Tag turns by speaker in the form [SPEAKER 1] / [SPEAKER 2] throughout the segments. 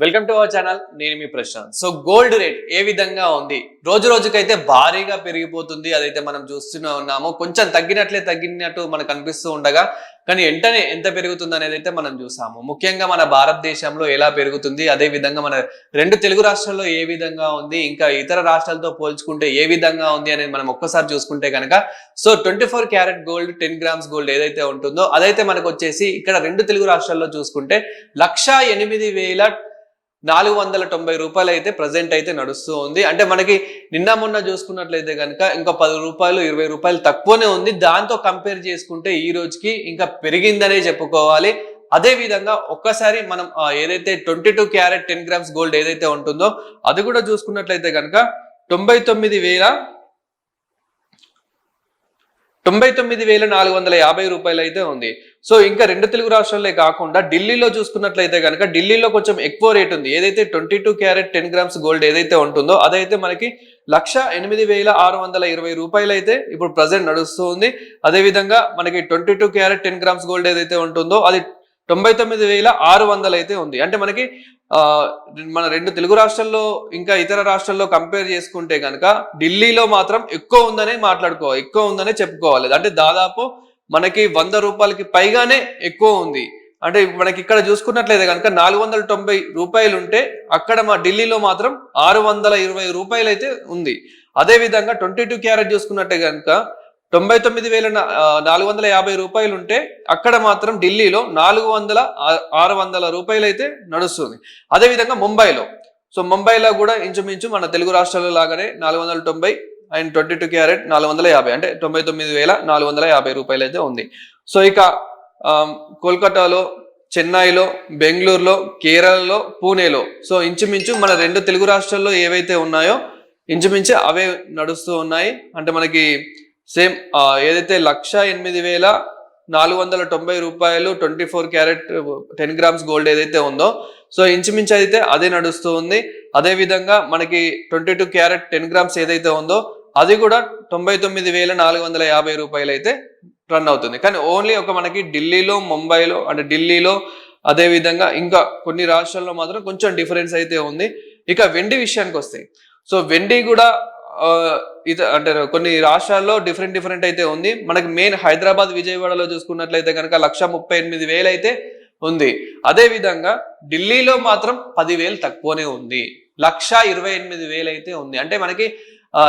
[SPEAKER 1] Welcome to our channel నేను మీ Prashanth. So gold rate ఏ విధంగా ఉంది? రోజు రోజుకైతే భారీగా పెరిగిపోతుంది. అదైతే మనం చూస్తూనే ఉన్నాము. కొంచెం తగ్గినట్లే తగ్గినట్టు మనకు అనిపిస్తూ ఉండగా కానీ వెంటనే ఎంత పెరుగుతుంది అనేది అయితే మనం చూసాము. ముఖ్యంగా మన భారతదేశంలో ఎలా పెరుగుతుంది? అదే విధంగా మన రెండు తెలుగు రాష్ట్రాల్లో ఏ విధంగా ఉంది? ఇంకా ఇతర రాష్ట్రాలతో పోల్చుకుంటే ఏ విధంగా ఉంది అనేది మనం ఒక్కసారి చూసుకుంటే కనుక so twenty four carat gold ten grams gold ఏదైతే ఉంటుందో అదైతే మనకు వచ్చేసి ఇక్కడ రెండు తెలుగు రాష్ట్రాల్లో చూసుకుంటే లక్ష ఎనిమిది వేల నాలుగు వందల తొంభై రూపాయలు అయితే ప్రజెంట్ అయితే నడుస్తూ ఉంది అంటే మనకి నిన్న మొన్న చూసుకున్నట్లయితే కనుక ఇంకా పది రూపాయలు ఇరవై రూపాయలు తక్కువనే ఉంది. దాంతో కంపేర్ చేసుకుంటే ఈ రోజుకి ఇంకా పెరిగిందనే చెప్పుకోవాలి. అదే విధంగా ఒక్కసారి మనం ఏదైతే twenty two carat ten grams gold ఏదైతే ఉంటుందో అది కూడా చూసుకున్నట్లయితే కనుక తొంభై తొమ్మిది వేల తొంభై తొమ్మిది వేల నాలుగు వందల యాభై రూపాయలు అయితే ఉంది. సో ఇంకా రెండు తెలుగు రాష్ట్రాలే కాకుండా ఢిల్లీలో చూసుకున్నట్లయితే కనుక ఢిల్లీలో కొంచెం ఎక్కువ రేట్ ఉంది. ఏదైతే twenty two carat ten grams gold ఏదైతే ఉంటుందో అదైతే మనకి లక్ష ఎనిమిది వేల ఆరు వందల ఇరవై రూపాయలు అయితే ఇప్పుడు ప్రజెంట్ నడుస్తుంది. అదేవిధంగా మనకి twenty two carat ten grams gold ఏదైతే ఉంటుందో అది తొంభై తొమ్మిది వేల ఆరు వందలు అయితే ఉంది. అంటే మనకి మన రెండు తెలుగు రాష్ట్రాల్లో ఇంకా ఇతర రాష్ట్రాల్లో కంపేర్ చేసుకుంటే కనుక ఢిల్లీలో మాత్రం ఎక్కువ ఉందనే మాట్లాడుకోవాలి ఎక్కువ ఉందనే చెప్పుకోవాలి. అంటే దాదాపు మనకి వంద రూపాయలకి పైగానే ఎక్కువ ఉంది. అంటే మనకి ఇక్కడ చూసుకున్నట్లయితే కనుక నాలుగు వందల తొంభై రూపాయలు ఉంటే అక్కడ మా ఢిల్లీలో మాత్రం ఆరు వందల ఇరవై రూపాయలు అయితే ఉంది. అదే విధంగా ట్వంటీ టూ క్యారెట్ చూసుకున్నట్టే కనుక తొంభై తొమ్మిది వేల నాలుగు వందల యాభై రూపాయలు ఉంటే అక్కడ మాత్రం ఢిల్లీలో నాలుగు వందల ఆరు వందల రూపాయలు అయితే నడుస్తుంది. అదేవిధంగా ముంబైలో. సో ముంబైలో కూడా ఇంచుమించు మన తెలుగు రాష్ట్రాల్లో లాగానే నాలుగు వందల తొంభై అండ్ ట్వంటీ టూ క్యారెట్ నాలుగు వందల యాభై అంటే తొంభై తొమ్మిది వేల నాలుగు వందల యాభై రూపాయలు అయితే ఉంది. సో ఇక కోల్కతాలో చెన్నైలో బెంగళూరులో కేరళలో పూణేలో. సో ఇంచుమించు మన రెండు తెలుగు రాష్ట్రాల్లో ఏవైతే ఉన్నాయో ఇంచుమించు అవే నడుస్తూ ఉన్నాయి. అంటే మనకి సేమ్ ఏదైతే లక్ష ఎనిమిది వేల నాలుగు వందల తొంభై రూపాయలు twenty four carat ten grams gold ఏదైతే ఉందో సో ఇంచుమించు అయితే అదే నడుస్తూ ఉంది. అదే విధంగా మనకి twenty two carat ten grams ఏదైతే ఉందో అది కూడా తొంభై తొమ్మిది వేల నాలుగు వందల యాభై రూపాయలు అయితే రన్ అవుతుంది. కానీ ఓన్లీ ఒక మనకి ఢిల్లీలో ముంబైలో అంటే ఢిల్లీలో అదే విధంగా ఇంకా కొన్ని రాష్ట్రాల్లో మాత్రం కొంచెం డిఫరెన్స్ అయితే ఉంది. ఇక వెండి విషయానికి వస్తే సో వెండి కూడా ఇది అంటే కొన్ని రాష్ట్రాల్లో డిఫరెంట్ డిఫరెంట్ అయితే ఉంది. మనకి మెయిన్ హైదరాబాద్ విజయవాడలో చూసుకున్నట్లయితే కనుక లక్ష ముప్పై ఎనిమిది వేలు అయితే ఉంది. అదే విధంగా ఢిల్లీలో మాత్రం పదివేలు తక్కువనే ఉంది. లక్ష ఇరవై ఎనిమిది వేలు అయితే ఉంది. అంటే మనకి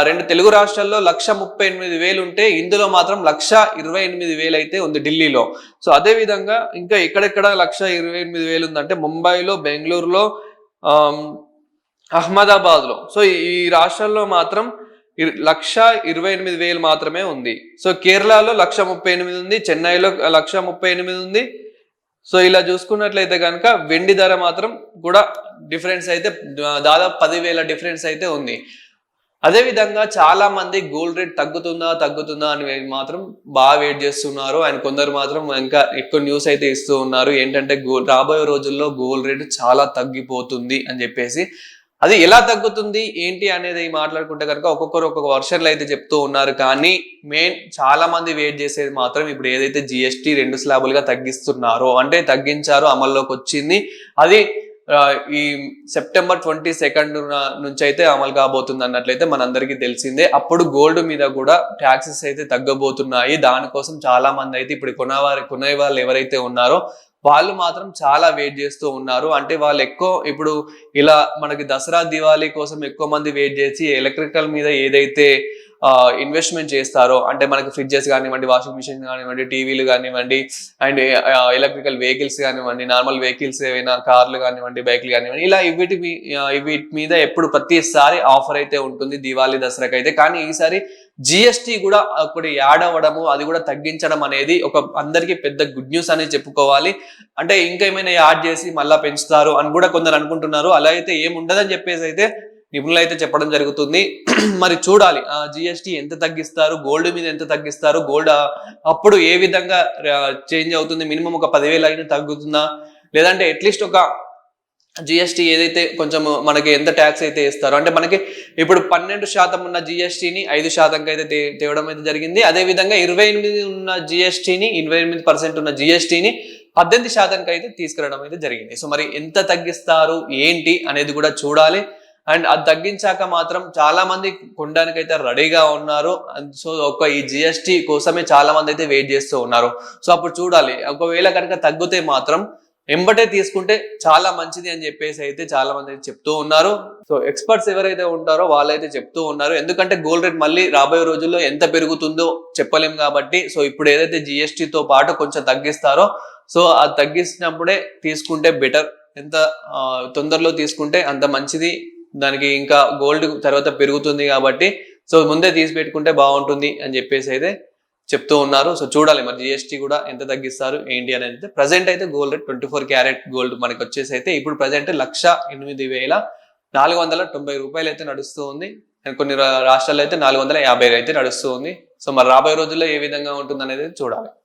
[SPEAKER 1] రెండు తెలుగు రాష్ట్రాల్లో లక్ష ముప్పై ఎనిమిది వేలు ఉంటే ఇందులో మాత్రం లక్ష ఇరవై ఎనిమిది వేలు అయితే ఉంది ఢిల్లీలో. సో అదే విధంగా ఇంకా ఎక్కడెక్కడ లక్ష ఇరవై ఎనిమిది వేలు ఉందంటే ముంబైలో బెంగళూరులో అహ్మదాబాద్లో. సో ఈ- రాష్ట్రంలో మాత్రం లక్ష ఇరవై ఎనిమిది వేలు మాత్రమే ఉంది. సో కేరళలో లక్ష ముప్పై ఎనిమిది ఉంది చెన్నైలో లక్ష ముప్పై ఎనిమిది ఉంది. సో ఇలా చూసుకున్నట్లయితే కనుక వెండి ధర మాత్రం కూడా డిఫరెన్స్ అయితే దాదాపు పదివేల డిఫరెన్స్ అయితే ఉంది. అదే విధంగా చాలా మంది గోల్డ్ రేట్ తగ్గుతుందా తగ్గుతుందా అని మాత్రం బాగా వెయిట్ చేస్తున్నారు. అండ్ కొందరు మాత్రం ఇంకా ఎక్కువ న్యూస్ అయితే ఇస్తూ ఉన్నారు. ఏంటంటే గోల్డ్ రాబోయే రోజుల్లో గోల్డ్ రేట్ చాలా తగ్గిపోతుంది అని చెప్పేసి అది ఎలా తగ్గుతుంది? ఏంటి అనేది మాట్లాడుకుంటే కనుక ఒక్కొక్కరు ఒక్కొక్క వర్షన్లు అయితే చెప్తూ ఉన్నారు. కానీ మెయిన్ చాలా మంది వెయిట్ చేసేది మాత్రం ఇప్పుడు ఏదైతే జిఎస్టీ రెండు స్లాబులుగా తగ్గిస్తున్నారో అంటే తగ్గించారో అమల్లోకి వచ్చింది. అది ఈ సెప్టెంబర్ ట్వంటీ సెకండ్ నుంచి అయితే అమలు కాబోతుంది అన్నట్లయితే మనందరికీ తెలిసిందే. అప్పుడు గోల్డ్ మీద కూడా ట్యాక్సెస్ అయితే తగ్గబోతున్నాయి. దానికోసం చాలా మంది అయితే ఇప్పుడు కొనవారి కొనే వాళ్ళు ఎవరైతే ఉన్నారో వాళ్ళు మాత్రం చాలా వెయిట్ చేస్తూ ఉన్నారు. అంటే వాళ్ళు ఎక్కువ ఇప్పుడు ఇలా మనకి దసరా దివాళీ కోసం ఎక్కువ మంది వెయిట్ చేసి ఎలక్ట్రికల్ మీద ఏదైతే ఇన్వెస్ట్మెంట్ చేస్తారో అంటే మనకి ఫ్రిడ్జెస్ కానివ్వండి వాషింగ్ మిషన్ కానివ్వండి టీవీలు కానివ్వండి అండ్ ఎలక్ట్రికల్ వెహికల్స్ కానివ్వండి నార్మల్ వెహికల్స్ ఏవైనా కార్లు కానివ్వండి బైక్లు కానివ్వండి ఇలా ఇవిటి వీటి మీద ఎప్పుడు ప్రతిసారి ఆఫర్ అయితే ఉంటుంది దివాళీ దసరాకి అయితే కానీ ఈసారి జిఎస్టి కూడా ఒకటి యాడ్ అవ్వడము అది కూడా తగ్గించడం అనేది ఒక అందరికీ పెద్ద గుడ్ న్యూస్ అనేది చెప్పుకోవాలి. అంటే ఇంకా ఏమైనా యాడ్ చేసి మళ్ళా పెంచుతారు అని కూడా కొందరు అనుకుంటున్నారు. అలా అయితే ఏముండదని చెప్పేసి అయితే నిపుణులు అయితే చెప్పడం జరుగుతుంది. మరి చూడాలి. ఆ ఎంత తగ్గిస్తారు? గోల్డ్ మీద ఎంత తగ్గిస్తారు? గోల్డ్ అప్పుడు ఏ విధంగా చేంజ్ అవుతుంది? మినిమం ఒక పదివేలు అయినా తగ్గుతుందా? లేదంటే అట్లీస్ట్ ఒక జిఎస్టీ ఏదైతే కొంచెం మనకి ఎంత ట్యాక్స్ అయితే ఇస్తారో అంటే మనకి ఇప్పుడు పన్నెండు శాతం ఉన్న జిఎస్టీని ఐదు శాతంకి అయితే తే- తేవడం అయితే జరిగింది. అదే విధంగా ఇరవై ఎనిమిది ఉన్న జిఎస్టీని ఇరవై ఎనిమిది పర్సెంట్ ఉన్న జిఎస్టీని పద్దెనిమిది శాతానికి అయితే తీసుకురావడం అయితే జరిగింది. సో మరి ఎంత తగ్గిస్తారు? ఏంటి? అనేది కూడా చూడాలి. అండ్ అది తగ్గించాక మాత్రం చాలా మంది కొనడానికి అయితే రెడీగా ఉన్నారు. అండ్ సో ఒక ఈ జిఎస్టి కోసమే చాలా మంది అయితే వెయిట్ చేస్తూ ఉన్నారు. సో అప్పుడు చూడాలి. ఒకవేళ కనుక తగ్గితే మాత్రం ఎంబటే తీసుకుంటే చాలా మంచిది అని చెప్పేసి అయితే చాలా మంది అయితే చెప్తూ ఉన్నారు. సో ఎక్స్పర్ట్స్ ఎవరైతే ఉంటారో వాళ్ళైతే చెప్తూ ఉన్నారు. ఎందుకంటే గోల్డ్ రేట్ మళ్ళీ రాబోయే రోజుల్లో ఎంత పెరుగుతుందో చెప్పలేం కాబట్టి సో ఇప్పుడు ఏదైతే జిఎస్టీతో పాటు కొంచెం తగ్గిస్తారో సో అది తగ్గించినప్పుడే తీసుకుంటే బెటర్. ఎంత తొందరలో తీసుకుంటే అంత మంచిది. దానికి ఇంకా గోల్డ్ తర్వాత పెరుగుతుంది కాబట్టి సో ముందే తీసి పెట్టుకుంటే బాగుంటుంది అని చెప్పేసి అయితే చెప్తూ ఉన్నారు. సో చూడాలి మరి జిఎస్టీ కూడా ఎంత తగ్గిస్తారు ఏంటి అనేది అయితే. ప్రజెంట్ అయితే gold rate twenty four carat gold మనకి వచ్చేసి అయితే ఇప్పుడు ప్రజెంట్ లక్ష ఎనిమిది వేల నాలుగు వందల తొంభై రూపాయలు అయితే నడుస్తూ ఉంది. అండ్ కొన్ని రాష్ట్రాల్లో అయితే నాలుగు వందల యాభై అయితే నడుస్తూ ఉంది. సో మరి రాబోయే రోజుల్లో ఏ విధంగా ఉంటుంది అనేది చూడాలి.